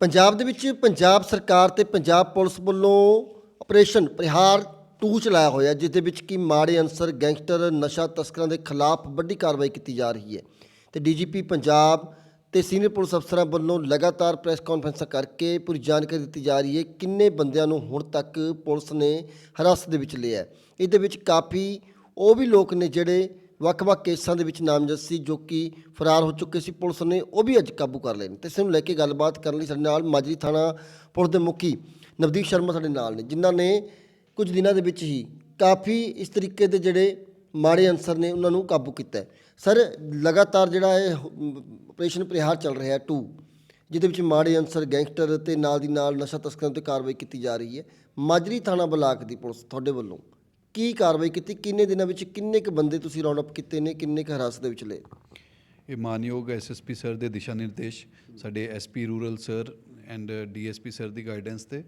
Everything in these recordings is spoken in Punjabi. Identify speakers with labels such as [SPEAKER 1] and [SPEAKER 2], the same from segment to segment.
[SPEAKER 1] ਪੰਜਾਬ ਦੇ ਵਿੱਚ ਪੰਜਾਬ ਸਰਕਾਰ ਤੇ ਪੰਜਾਬ ਪੁਲਿਸ ਵੱਲੋਂ ਆਪਰੇਸ਼ਨ ਪ੍ਰਹਾਰ 2 ਚਲਾਇਆ ਹੋਇਆ ਜਿਸ ਦੇ ਵਿੱਚ ਕੀ ਮਾੜੇ ਅਨਸਰ ਗੈਂਗਸਟਰ ਨਸ਼ਾ ਤਸਕਰਾਂ ਦੇ ਖਿਲਾਫ ਵੱਡੀ ਕਾਰਵਾਈ ਕੀਤੀ ਜਾ ਰਹੀ ਹੈ ਤੇ ਡੀਜੀਪੀ ਪੰਜਾਬ ਤੇ ਸੀਨੀਅਰ ਪੁਲਿਸ ਅਫਸਰਾਂ ਵੱਲੋਂ ਲਗਾਤਾਰ ਪ੍ਰੈਸ ਕਾਨਫਰੰਸਾਂ ਕਰਕੇ ਪੂਰੀ ਜਾਣਕਾਰੀ ਦਿੱਤੀ ਜਾ ਰਹੀ ਹੈ ਕਿੰਨੇ ਬੰਦਿਆਂ ਨੂੰ ਹੁਣ ਤੱਕ ਪੁਲਿਸ ਨੇ ਹਿਰਾਸਤ ਦੇ ਵਿੱਚ ਲਿਆ ਹੈ। ਇਹਦੇ ਵਿੱਚ ਕਾਫੀ ਉਹ ਵੀ ਲੋਕ ਨੇ ਜਿਹੜੇ ਵੱਖ-ਵੱਖ ਕੇਸਾਂ ਦੇ ਵਿੱਚ ਨਾਮਜ਼ਦ ਸੀ, ਜੋ ਕਿ ਫਰਾਰ ਹੋ ਚੁੱਕੇ ਸੀ। ਪੁਲਿਸ ਨੇ ਉਹ ਵੀ ਅੱਜ ਕਾਬੂ ਕਰ ਲਏ ਨੇ। ਤੇ ਇਸ ਨੂੰ ਲੈ ਕੇ ਗੱਲਬਾਤ ਕਰਨ ਲਈ ਸਾਡੇ ਨਾਲ ਮਾਜਰੀ ਥਾਣਾ ਪੁਲਿਸ ਦੇ ਮੁਖੀ ਨਵਦੀਪ ਸ਼ਰਮਾ ਸਾਡੇ ਨਾਲ ਨੇ, ਜਿਨ੍ਹਾਂ ਨੇ ਕੁਝ ਦਿਨਾਂ ਦੇ ਵਿੱਚ ਹੀ ਕਾਫੀ ਇਸ ਤਰੀਕੇ ਦੇ ਜਿਹੜੇ ਮਾੜੇ ਅਨਸਰ ਨੇ, ਉਹਨਾਂ ਨੂੰ ਕਾਬੂ ਕੀਤਾ ਸਰ, ਲਗਾਤਾਰ ਜਿਹੜਾ ਇਹ ਆਪਰੇਸ਼ਨ ਪ੍ਰਹਾਰ ਚੱਲ ਰਿਹਾ ਹੈ 2 ਜਿਹਦੇ ਵਿੱਚ ਮਾੜੇ ਅਨਸਰ, ਗੈਂਗਸਟਰ ਤੇ ਨਾਲ ਦੀ ਨਾਲ ਨਸ਼ਾ ਤਸਕਰਾਂ ਤੇ ਕਾਰਵਾਈ ਕੀਤੀ ਜਾ ਰਹੀ ਹੈ। ਮਾਜਰੀ ਥਾਣਾ ਬਲਾਕ ਦੀ ਪੁਲਿਸ ਤੁਹਾਡੇ ਵੱਲੋਂ ਕੀ ਕਾਰਵਾਈ ਕੀਤੀ? ਕਿੰਨੇ ਦਿਨਾਂ ਵਿੱਚ ਕਿੰਨੇ ਕੁ ਬੰਦੇ ਤੁਸੀਂ ਰਾਉਂਡ ਅਪ ਕੀਤੇ ਨੇ? ਕਿੰਨੇ ਕੁ ਹਿਰਾਸਤ ਦੇ ਵਿੱਚ ਲਏ?
[SPEAKER 2] ਇਹ ਮਾਨਯੋਗ ਐਸਐਸਪੀ ਸਰ ਦੇ ਦਿਸ਼ਾ ਨਿਰਦੇਸ਼ ਸਾਡੇ SP rural sir and DSP sir the guidance ਤੇ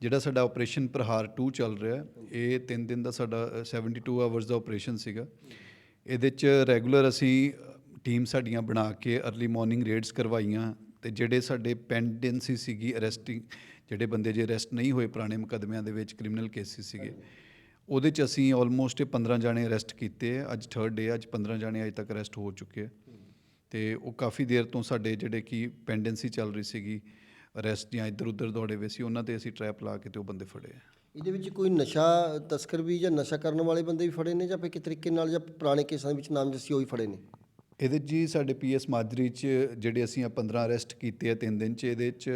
[SPEAKER 2] ਜਿਹੜਾ ਸਾਡਾ ਆਪਰੇਸ਼ਨ ਪ੍ਰਹਾਰ 2 ਚੱਲ ਰਿਹਾ ਇਹ 3 ਦਿਨ ਦਾ ਸਾਡਾ ਅ, 72 ਆਵਰਸ ਦਾ ਆਪਰੇਸ਼ਨ ਸੀਗਾ। ਇਹਦੇ ਚ ਰੈਗੂਲਰ ਅਸੀਂ ਟੀਮ ਸਾਡੀਆਂ ਬਣਾ ਕੇ अर्ਲੀ ਮਾਰਨਿੰਗ ਰੇਡਸ ਕਰਵਾਈਆਂ ਤੇ ਜਿਹੜੇ ਸਾਡੇ ਪੈਂਡੈਂਸੀ ਸੀਗੀ ਅਰੈਸਟਿੰਗ ਜਿਹੜੇ ਬੰਦੇ ਜੇ ਅਰੈਸਟ ਨਹੀਂ ਹੋਏ ਪੁਰਾਣੇ ਮੁਕੱਦਮਿਆਂ ਦੇ ਵਿੱਚ ਕ੍ਰਿਮੀਨਲ ਕੇਸਿਸ ਸੀਗੇ ਉਹਦੇ ਚ ਅਸੀਂ ਆਲਮੋਸਟ 15 ਜਾਣੇ ਅਰੈਸਟ ਕੀਤੇ ਆ। ਅੱਜ ਥਰਡ ਡੇ ਅੱਜ 15 ਜਾਣੇ ਅਜੇ ਤੱਕ ਅਰੈਸਟ ਹੋ ਚੁੱਕੇ ਆ। ਤੇ ਉਹ ਕਾਫੀ ਦੇਰ ਤੋਂ ਸਾਡੇ ਜਿਹੜੇ ਕਿ ਪੈਂਡੈਂਸੀ ਚੱਲ ਰਹੀ ਸੀਗੀ ਅਰੈਸਟ ਜਾਂ ਇੱਧਰ ਉੱਧਰ ਦੌੜੇ ਵੇ ਸੀ ਉਹਨਾਂ ਤੇ ਅਸੀਂ ਟਰੈਪ ਲਾ ਕੇ ਤੇ ਉਹ ਬੰਦੇ ਫੜੇ ਆ।
[SPEAKER 1] ਇਹਦੇ ਵਿੱਚ ਕੋਈ ਨਸ਼ਾ ਤਸਕਰ ਵੀ ਜਾਂ ਨਸ਼ਾ ਕਰਨ ਵਾਲੇ ਬੰਦੇ ਵੀ ਫੜੇ ਨੇ ਜਾਂ ਫਿਰ ਕਿਸ ਤਰੀਕੇ ਨਾਲ ਜਾਂ ਪੁਰਾਣੇ ਕੇਸਾਂ ਦੇ ਵਿੱਚ ਨਾਮਜ਼ਦ ਸੀ ਉਹ ਹੀ ਫੜੇ ਨੇ?
[SPEAKER 2] ਇਹਦੇ ਜੀ ਸਾਡੇ ਪੀਐਸ ਮਾਜਰੀ ਚ ਜਿਹੜੇ ਅਸੀਂ ਆ 15 ਅਰੈਸਟ ਕੀਤੇ ਆ ਤਿੰਨ ਦਿਨ ਚ ਇਹਦੇ ਚ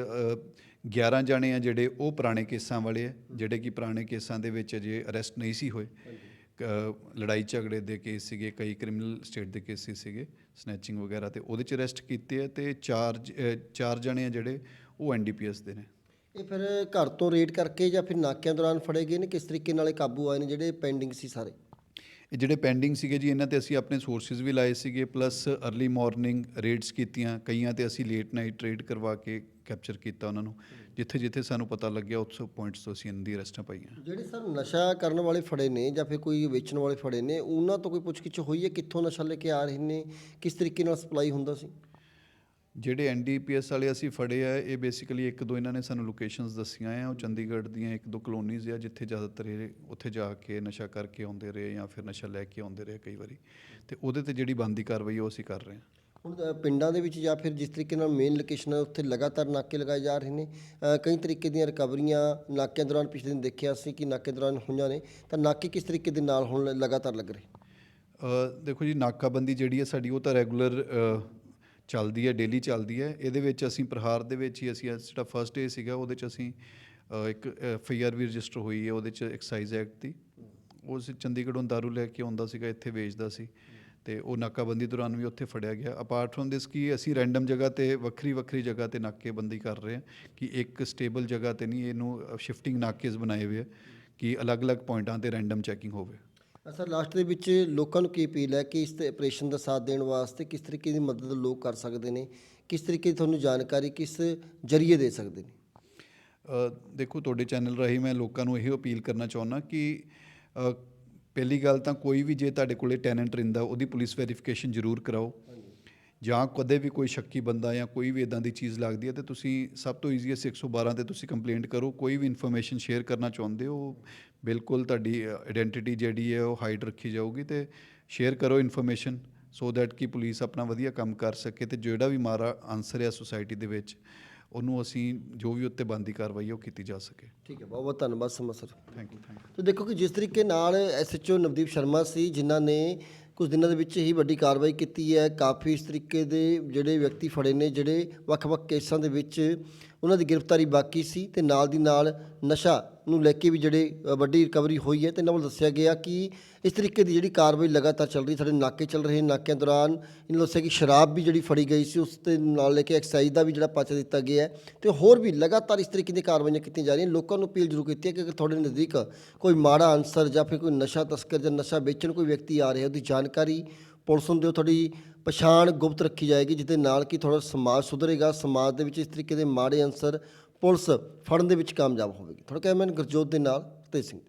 [SPEAKER 2] 11 ਜਾਣੇ ਆ ਜਿਹੜੇ ਉਹ ਪੁਰਾਣੇ ਕੇਸਾਂ ਵਾਲੇ ਆ ਜਿਹੜੇ ਕਿ ਪੁਰਾਣੇ ਕੇਸਾਂ ਦੇ ਵਿੱਚ ਅਜੇ ਅਰੈਸਟ ਨਹੀਂ ਸੀ ਹੋਏ। ਲੜਾਈ ਝਗੜੇ ਦੇ ਕੇਸ ਸੀਗੇ ਕਈ ਕ੍ਰਿਮੀਨਲ ਸਟੇਟ ਦੇ ਕੇਸਿਸ ਸੀਗੇ ਸਨੈਚਿੰਗ ਵਗੈਰਾ ਤੇ ਉਹਦੇ ਚ ਅਰੈਸਟ ਕੀਤੇ ਆ ਤੇ ਚਾਰ ਚਾਰ ਜਾਣੇ ਆ ਜਿਹੜੇ ਉਹ ਐਨਡੀਪੀਐਸ ਦੇ ਨੇ।
[SPEAKER 1] ਇਹ ਫਿਰ ਘਰ ਤੋਂ ਰੇਡ ਕਰਕੇ ਜਾਂ ਫਿਰ ਨਾਕਿਆਂ ਦੌਰਾਨ ਫੜੇ ਗਏ ਨੇ? ਕਿਸ ਤਰੀਕੇ ਨਾਲ ਇਹ ਕਾਬੂ ਆਏ ਨੇ ਜਿਹੜੇ ਪੈਂਡਿੰਗ ਸੀ ਸਾਰੇ?
[SPEAKER 2] ਇਹ ਜਿਹੜੇ ਪੈਂਡਿੰਗ ਸੀਗੇ ਜੀ, ਇਹਨਾਂ ਤੇ ਅਸੀਂ ਆਪਣੇ ਸੋਰਸਿਸ ਵੀ ਲਾਏ ਸੀਗੇ ਪਲੱਸ अर्ਲੀ ਮਾਰਨਿੰਗ ਰੇਡਸ ਕੀਤੀਆਂ, ਕਈਆਂ ਤੇ ਅਸੀਂ ਲੇਟ ਨਾਈਟ ਰੇਡ ਕਰਵਾ ਕੇ ਕੈਪਚਰ ਕੀਤਾ ਉਹਨਾਂ ਨੂੰ, ਜਿੱਥੇ ਜਿੱਥੇ ਸਾਨੂੰ ਪਤਾ ਲੱਗਿਆ, ਉਸ ਪੁਆਇੰਟਸ ਤੋਂ ਅਸੀਂ ਇਹਨਾਂ ਦੀ ਅਰੈਸਟਾਂ ਪਾਈਆਂ।
[SPEAKER 1] ਜਿਹੜੇ ਸਰ ਨਸ਼ਾ ਕਰਨ ਵਾਲੇ ਫੜੇ ਨੇ ਜਾਂ ਫਿਰ ਕੋਈ ਵੇਚਣ ਵਾਲੇ ਫੜੇ ਨੇ, ਉਹਨਾਂ ਤੋਂ ਕੋਈ ਪੁੱਛਗਿੱਛ ਹੋਈ ਹੈ? ਕਿੱਥੋਂ ਨਸ਼ਾ ਲੈ ਕੇ ਆ ਰਹੇ ਨੇ? ਕਿਸ ਤਰੀਕੇ ਨਾਲ ਸਪਲਾਈ ਹੁੰਦਾ ਸੀ?
[SPEAKER 2] ਜਿਹੜੇ ਐਨਡੀਪੀਐਸ ਵਾਲੇ ਅਸੀਂ ਫੜੇ ਆ ਇਹ ਬੇਸਿਕਲੀ ਇੱਕ ਦੋ ਇਹਨਾਂ ਨੇ ਸਾਨੂੰ ਲੋਕੇਸ਼ਨਸ ਦੱਸੀਆਂ ਆ ਉਹ ਚੰਡੀਗੜ੍ਹ ਦੀਆਂ ਇੱਕ ਦੋ ਕਲੋਨੀਜ਼ ਆ ਜਿੱਥੇ ਜ਼ਿਆਦਾਤਰ ਇਹ ਉੱਥੇ ਜਾ ਕੇ ਨਸ਼ਾ ਕਰਕੇ ਆਉਂਦੇ ਰਹੇ ਜਾਂ ਫਿਰ ਨਸ਼ਾ ਲੈ ਕੇ ਆਉਂਦੇ ਰਹੇ ਕਈ ਵਾਰੀ। ਤੇ ਉਹਦੇ ਤੇ ਜਿਹੜੀ ਬੰਦੀ ਕਾਰਵਾਈ ਉਹ ਅਸੀਂ ਕਰ ਰਹੇ ਹਾਂ।
[SPEAKER 1] ਹੁਣ ਪਿੰਡਾਂ ਦੇ ਵਿੱਚ ਜਾਂ ਫਿਰ ਜਿਸ ਤਰੀਕੇ ਨਾਲ ਮੇਨ ਲੋਕੇਸ਼ਨ ਹੈ ਉੱਥੇ ਲਗਾਤਾਰ ਨਾਕੇ ਲਗਾਏ ਜਾ ਰਹੇ ਨੇ। ਕਈ ਤਰੀਕੇ ਦੀਆਂ ਰਿਕਵਰੀਆਂ ਨਾਕਿਆਂ ਦੌਰਾਨ ਪਿਛਲੇ ਦਿਨ ਦੇਖਿਆ ਸੀ ਕਿ ਨਾਕੇ ਦੌਰਾਨ ਹੋਈਆਂ ਨੇ। ਤਾਂ ਨਾਕੇ ਕਿਸ ਤਰੀਕੇ ਦੇ ਨਾਲ ਹੁਣ ਲਗਾਤਾਰ ਲੱਗ ਰਹੇ?
[SPEAKER 2] ਦੇਖੋ ਜੀ ਨਾਕਾਬੰਦੀ ਜਿਹੜੀ ਹੈ ਸਾਡੀ ਉਹ ਤਾਂ ਰੈਗੂਲਰ ਚੱਲਦੀ ਹੈ ਡੇਲੀ ਚੱਲਦੀ ਹੈ। ਇਹਦੇ ਵਿੱਚ ਅਸੀਂ ਪ੍ਰਹਾਰ ਦੇ ਵਿੱਚ ਹੀ ਅਸੀਂ ਜਿਹੜਾ ਫਰਸਟ ਡੇ ਸੀਗਾ, ਉਹਦੇ ਚ ਅਸੀਂ ਇੱਕ ਐਫ ਆਈ ਆਰ ਵੀ ਰਜਿਸਟਰ ਹੋਈ ਹੈ, ਉਹਦੇ ਚ ਐਕਸਾਈਜ਼ ਐਕਟ ਦੀ। ਉਸ ਚੰਡੀਗੜ੍ਹੋਂ ਦਾਰੂ ਲੈ ਕੇ ਆਉਂਦਾ ਸੀਗਾ, ਇੱਥੇ ਵੇਚਦਾ ਸੀ। ਤੇ ਉਹ ਨਾਕਾਬੰਦੀ ਦੌਰਾਨ ਵੀ ਉੱਥੇ ਫੜਿਆ ਗਿਆ। ਅਪਾਰਟ ਫਰਮ ਦਿਸ ਕੀ ਅਸੀਂ ਰੈਂਡਮ ਜਗ੍ਹਾ ਤੇ, ਵੱਖਰੀ ਵੱਖਰੀ ਜਗ੍ਹਾ ਤੇ ਨਾਕੇਬੰਦੀ ਕਰ ਰਹੇ ਹਾਂ ਕਿ ਇੱਕ ਸਟੇਬਲ ਜਗ੍ਹਾ ਤੇ ਨਹੀਂ, ਇਹਨੂੰ ਸ਼ਿਫਟਿੰਗ ਨਾਕੇਜ਼ ਬਣਾਏ ਹੋਏ ਆ ਕਿ ਅਲੱਗ-ਅਲੱਗ ਪੁਆਇੰਟਾਂ ਤੇ ਰੈਂਡਮ ਚੈਕਿੰਗ ਹੋਵੇ।
[SPEAKER 1] ਸਰ ਲਾਸਟ ਦੇ ਵਿੱਚ ਲੋਕਾਂ ਨੂੰ ਕੀ ਅਪੀਲ ਹੈ ਕਿ ਇਸ ਤੇ ਆਪਰੇਸ਼ਨ ਦਾ ਸਾਥ ਦੇਣ ਵਾਸਤੇ ਕਿਸ ਤਰੀਕੇ ਦੀ ਮਦਦ ਲੋਕ ਕਰ ਸਕਦੇ ਨੇ? ਕਿਸ ਤਰੀਕੇ ਦੀ ਤੁਹਾਨੂੰ ਜਾਣਕਾਰੀ ਕਿਸ ਜਰੀਏ ਦੇ ਸਕਦੇ ਨੇ?
[SPEAKER 2] ਦੇਖੋ ਤੁਹਾਡੇ ਚੈਨਲ ਰਾਹੀਂ ਮੈਂ ਲੋਕਾਂ ਨੂੰ ਇਹੋ ਅਪੀਲ ਕਰਨਾ ਚਾਹੁੰਦਾ ਕਿ ਪਹਿਲੀ ਗੱਲ ਤਾਂ ਕੋਈ ਵੀ ਜੇ ਤੁਹਾਡੇ ਕੋਲੇ ਟੈਨੈਂਟ ਰਹਿੰਦਾ ਉਹਦੀ ਪੁਲਿਸ ਵੈਰੀਫਿਕੇਸ਼ਨ ਜ਼ਰੂਰ ਕਰਾਓ। ਜਾਂ ਕਦੇ ਵੀ ਕੋਈ ਸ਼ੱਕੀ ਬੰਦਾ ਜਾਂ ਕੋਈ ਵੀ ਇਦਾਂ ਦੀ ਚੀਜ਼ ਲੱਗਦੀ ਹੈ ਤੇ ਤੁਸੀਂ ਸਭ ਤੋਂ ਈਜ਼ੀਐਸਟ 112 ਤੇ ਤੁਸੀਂ ਕੰਪਲੇਂਟ ਕਰੋ ਕੋਈ ਵੀ ਇਨਫੋਰਮੇਸ਼ਨ ਸ਼ੇਅਰ ਕਰਨਾ ਚਾਹੁੰਦੇ ਹੋ ਬਿਲਕੁਲ ਤੁਹਾਡੀ ਆਇਡੈਂਟੀਟੀ ਜਿਹੜੀ ਹੈ ਉਹ ਹਾਈਡ ਰੱਖੀ ਜਾਊਗੀ ਤੇ ਸ਼ੇਅਰ ਕਰੋ ਇਨਫੋਰਮੇਸ਼ਨ ਸੋ ਦੈਟ ਕਿ ਪੁਲਿਸ ਆਪਣਾ ਵਧੀਆ ਕੰਮ ਕਰ ਸਕੇ ਤੇ ਜਿਹੜਾ ਵੀ ਮਾਰਾ ਆਨਸਰ ਹੈ ਸੁਸਾਇਟੀ ਦੇ ਵਿੱਚ ਉਹਨੂੰ ਅਸੀਂ ਜੋ ਵੀ ਉੱਤੇ ਬੰਦੀ ਕਾਰਵਾਈ ਉਹ ਕੀਤੀ ਜਾ ਸਕੇ।
[SPEAKER 1] ਠੀਕ ਹੈ ਬਹੁਤ ਬਹੁਤ ਧੰਨਵਾਦ ਸਮਾ sir.
[SPEAKER 2] Thank you thank you
[SPEAKER 1] ਤੋ ਦੇਖੋ ਕਿ ਜਿਸ ਤਰੀਕੇ ਨਾਲ ਐਸਐਚਓ ਨਵਦੀਪ ਸ਼ਰਮਾ ਸੀ ਜਿਨ੍ਹਾਂ ਨੇ ਕੁਝ ਦਿਨਾਂ ਦੇ ਵਿੱਚ ਹੀ ਵੱਡੀ ਕਾਰਵਾਈ ਕੀਤੀ ਹੈ। ਕਾਫੀ ਇਸ ਤਰੀਕੇ ਦੇ ਜਿਹੜੇ ਵਿਅਕਤੀ ਫੜੇ ਨੇ, ਜਿਹੜੇ ਵੱਖ-ਵੱਖ ਕੇਸਾਂ ਦੇ ਵਿੱਚ ਉਹਨਾਂ ਦੀ ਗ੍ਰਿਫਤਾਰੀ ਬਾਕੀ ਸੀ ਤੇ ਨਾਲ ਦੀ ਨਾਲ ਨਸ਼ਾ ਨੂੰ ਲੈ ਕੇ ਵੀ ਜਿਹੜੇ ਵੱਡੀ ਰਿਕਵਰੀ ਹੋਈ ਹੈ ਤੇ ਇਹਨਾਂ ਵੱਲ ਦੱਸਿਆ ਗਿਆ ਕਿ ਇਸ ਤਰੀਕੇ ਦੀ ਜਿਹੜੀ ਕਾਰਵਾਈ ਲਗਾਤਾਰ ਚੱਲ ਰਹੀ ਸਾਡੇ ਨਾਕੇ ਚੱਲ ਰਹੇ ਨਾਕਿਆਂ ਦੌਰਾਨ। ਇਹਨਾਂ ਦੱਸਿਆ ਕਿ ਸ਼ਰਾਬ ਵੀ ਜਿਹੜੀ ਫੜੀ ਗਈ ਸੀ, ਉਸ ਦੇ ਨਾਲ ਲੈ ਕੇ ਐਕਸਾਈਜ਼ ਦਾ ਵੀ ਜਿਹੜਾ ਪਰਚਾ ਦਿੱਤਾ ਗਿਆ ਹੈ ਤੇ ਹੋਰ ਵੀ ਲਗਾਤਾਰ ਇਸ ਤਰੀਕੇ ਦੀਆਂ ਕਾਰਵਾਈਆਂ ਕੀਤੀਆਂ ਜਾ ਰਹੀਆਂ। ਲੋਕਾਂ ਨੂੰ ਅਪੀਲ ਜ਼ਰੂਰ ਕੀਤੀ ਹੈ ਕਿ ਅਗਰ ਤੁਹਾਡੇ ਨਜ਼ਦੀਕ ਕੋਈ ਮਾੜਾ ਅਨਸਰ ਜਾਂ ਫਿਰ ਕੋਈ ਨਸ਼ਾ ਤਸਕਰ ਜਾਂ ਨਸ਼ਾ ਵੇਚਣ ਕੋਈ ਵਿਅਕਤੀ ਆ ਰਿਹਾ, ਉਹਦੀ ਜਾਣਕਾਰੀ ਪੁਲਿਸ ਨੂੰ ਦਿਓ, ਤੁਹਾਡੀ ਪਛਾਣ ਗੁਪਤ ਰੱਖੀ ਜਾਏਗੀ ਜਿਸ ਦੇ ਨਾਲ ਕਿ ਤੁਹਾਡਾ ਸਮਾਜ ਸੁਧਰੇਗਾ। ਸਮਾਜ ਦੇ ਵਿੱਚ ਇਸ ਤਰੀਕੇ ਦੇ ਮਾੜੇ ਅਨਸਰ ਪੁਲਿਸ ਫੜਨ ਦੇ ਵਿੱਚ ਕਾਮਯਾਬ ਹੋਵੇਗੀ। ਥੋੜਾ ਕੈਮਨ ਗੁਰਜੋਤ ਦੇ ਨਾਲ ਤੇ ਸਿੰਘ।